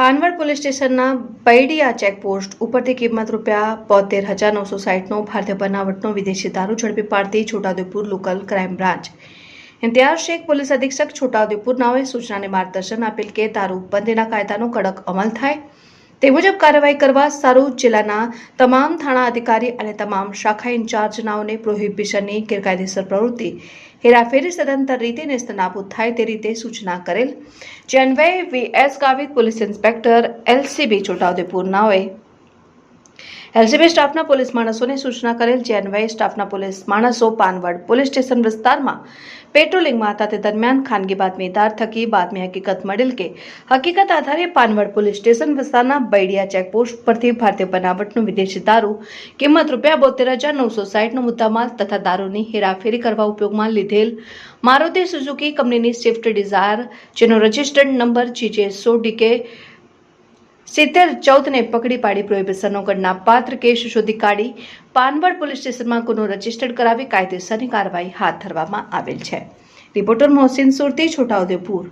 Panvad police સ્ટેશનના પૈડિયા checkpost ઉપરથી કિંમત રૂપિયા બોતેર હજાર નવસો સાહીઠનો ભારતીય બનાવટનો વિદેશી દારૂ ઝડપી પાડતી Chhotaudepur local crime branch. Imtiyaz Shaikh police અધિક્ષક છોટાઉદેપુર નાવે સૂચનાને માર્ગદર્શન આપેલ કે દારૂ બંધીના કાયદાનો કડક અમલ થાય તે મુજબ કાર્યવાહી કરવા સારૂ જિલ્લાના તમામ થાણા અધિકારી અને તમામ શાખા ઇન્ચાર્જનાઓને પ્રોહિબિશનની ગેરકાયદેસર પ્રવૃત્તિ, હેરાફેરી સદંતર રીતે નેસ્તનાબૂદ થાય તે રીતે સૂચના કરેલ. જે અન્વયે VS Gavit police inspector LCB Chhotaudepur નાઓએ એલસીબી સ્ટાફના પોલીસ માણસોને સૂચના કરેલ જે અન્વયે સ્ટાફના પોલીસ માણસો પાનવડ પોલીસ સ્ટેશન વિસ્તારમાં પેટ્રોલિંગમાં હતા. તે દરમિયાન ખાનગી બાતમીદાર થકી બાતમી હકીકત મળેલ કે હકીકત આધારે પાનવડ પોલીસ સ્ટેશન વિસ્તારના બૈડિયા ચેકપોસ્ટ પરથી ભારતીય બનાવટનું વિદેશી દારૂ કિંમત રૂપિયા બોતેર હજાર નવસો સાઠનો મુદ્દામાલ તથા દારૂની હેરાફેરી કરવા ઉપયોગમાં લીધેલ મારુતિ સુઝુકી કંપનીની સ્વિફ્ટ ડિઝાયર જેનો રજિસ્ટર્ડ નંબર જીજે સો ડીકે સિત્તેર ચૌદને પકડી પાડી પ્રોહિબિશનનો ગણના પાત્ર કેસ શોધી કાઢી પાનવડ પોલીસ સ્ટેશનમાં ગુનો રજીસ્ટર્ડ કરાવી કાયદેસરની કાર્યવાહી હાથ ધરવામાં આવેલ છે. રિપોર્ટર મોહસિન સુરતી છોટાઉદેપુર